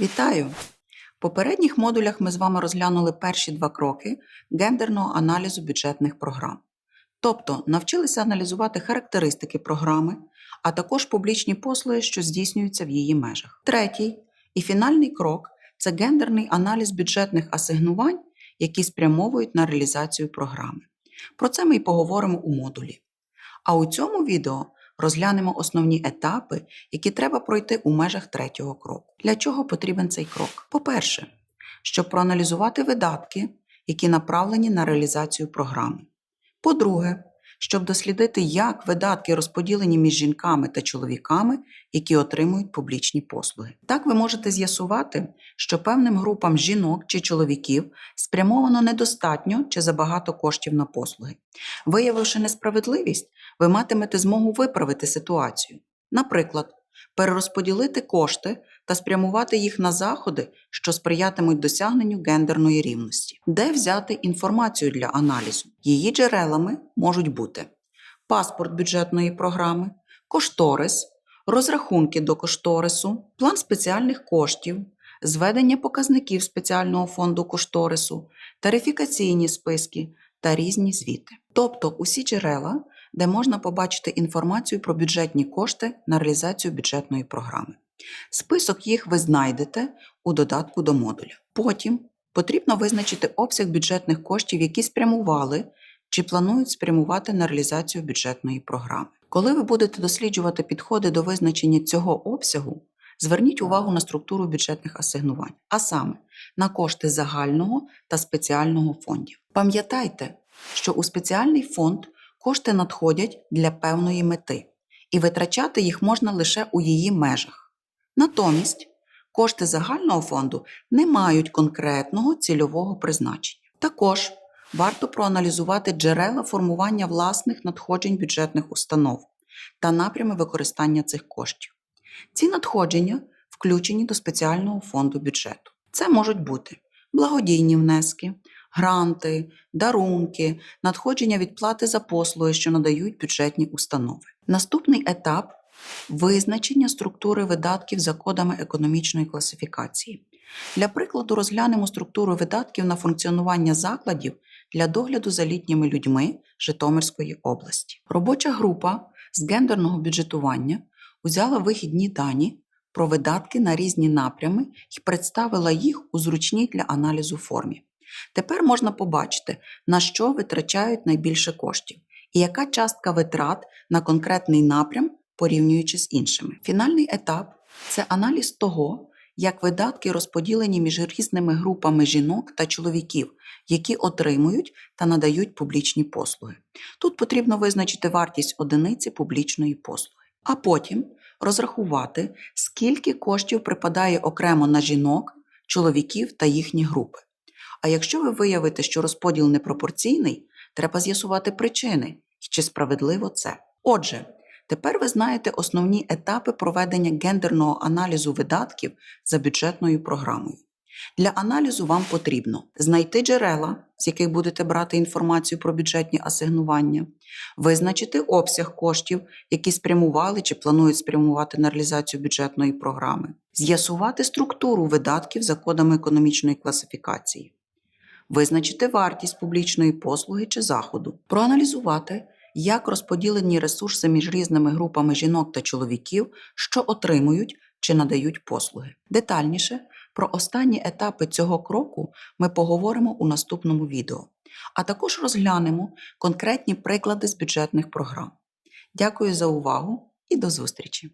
Вітаю! В попередніх модулях ми з вами розглянули перші два кроки гендерного аналізу бюджетних програм. Тобто навчилися аналізувати характеристики програми, а також публічні послуги, що здійснюються в її межах. Третій і фінальний крок це гендерний аналіз бюджетних асигнувань, які спрямовують на реалізацію програми. Про це ми й поговоримо у модулі. А у цьому відео розглянемо основні етапи, які треба пройти у межах третього кроку. Для чого потрібен цей крок? По-перше, щоб проаналізувати видатки, які направлені на реалізацію програми. По-друге, щоб дослідити, як видатки розподілені між жінками та чоловіками, які отримують публічні послуги. Так ви можете з'ясувати, що певним групам жінок чи чоловіків спрямовано недостатньо чи забагато коштів на послуги. Виявивши несправедливість, ви матимете змогу виправити ситуацію. Наприклад, перерозподілити кошти та спрямувати їх на заходи, що сприятимуть досягненню гендерної рівності. Де взяти інформацію для аналізу? Її джерелами можуть бути паспорт бюджетної програми, кошторис, розрахунки до кошторису, план спеціальних коштів, зведення показників спеціального фонду кошторису, тарифікаційні списки та різні звіти. Тобто усі джерела, де можна побачити інформацію про бюджетні кошти на реалізацію бюджетної програми. Список їх ви знайдете у додатку до модуля. Потім потрібно визначити обсяг бюджетних коштів, які спрямували чи планують спрямувати на реалізацію бюджетної програми. Коли ви будете досліджувати підходи до визначення цього обсягу, зверніть увагу на структуру бюджетних асигнувань, а саме на кошти загального та спеціального фондів. Пам'ятайте, що у спеціальний фонд кошти надходять для певної мети, і витрачати їх можна лише у її межах. Натомість кошти загального фонду не мають конкретного цільового призначення. Також варто проаналізувати джерела формування власних надходжень бюджетних установ та напрями використання цих коштів. Ці надходження включені до спеціального фонду бюджету. Це можуть бути благодійні внески, гранти, дарунки, надходження від плати за послуги, що надають бюджетні установи. Наступний етап визначення структури видатків за кодами економічної класифікації. Для прикладу розглянемо структуру видатків на функціонування закладів для догляду за літніми людьми Житомирської області. Робоча група з гендерного бюджетування узяла вихідні дані про видатки на різні напрями і представила їх у зручній для аналізу формі. Тепер можна побачити, на що витрачають найбільше коштів і яка частка витрат на конкретний напрям порівнюючи з іншими. Фінальний етап це аналіз того, як видатки розподілені між різними групами жінок та чоловіків, які отримують та надають публічні послуги. Тут потрібно визначити вартість одиниці публічної послуги, а потім розрахувати, скільки коштів припадає окремо на жінок, чоловіків та їхні групи. А якщо ви виявите, що розподіл непропорційний, треба з'ясувати причини чи справедливо це. Отже, Тепер ви знаєте основні етапи проведення гендерного аналізу видатків за бюджетною програмою. Для аналізу вам потрібно знайти джерела, з яких будете брати інформацію про бюджетні асигнування, визначити обсяг коштів, які спрямували чи планують спрямувати на реалізацію бюджетної програми, з'ясувати структуру видатків за кодами економічної класифікації, визначити вартість публічної послуги чи заходу, проаналізувати як розподілені ресурси між різними групами жінок та чоловіків, що отримують чи надають послуги. Детальніше про останні етапи цього кроку ми поговоримо у наступному відео, а також розглянемо конкретні приклади з бюджетних програм. Дякую за увагу і до зустрічі!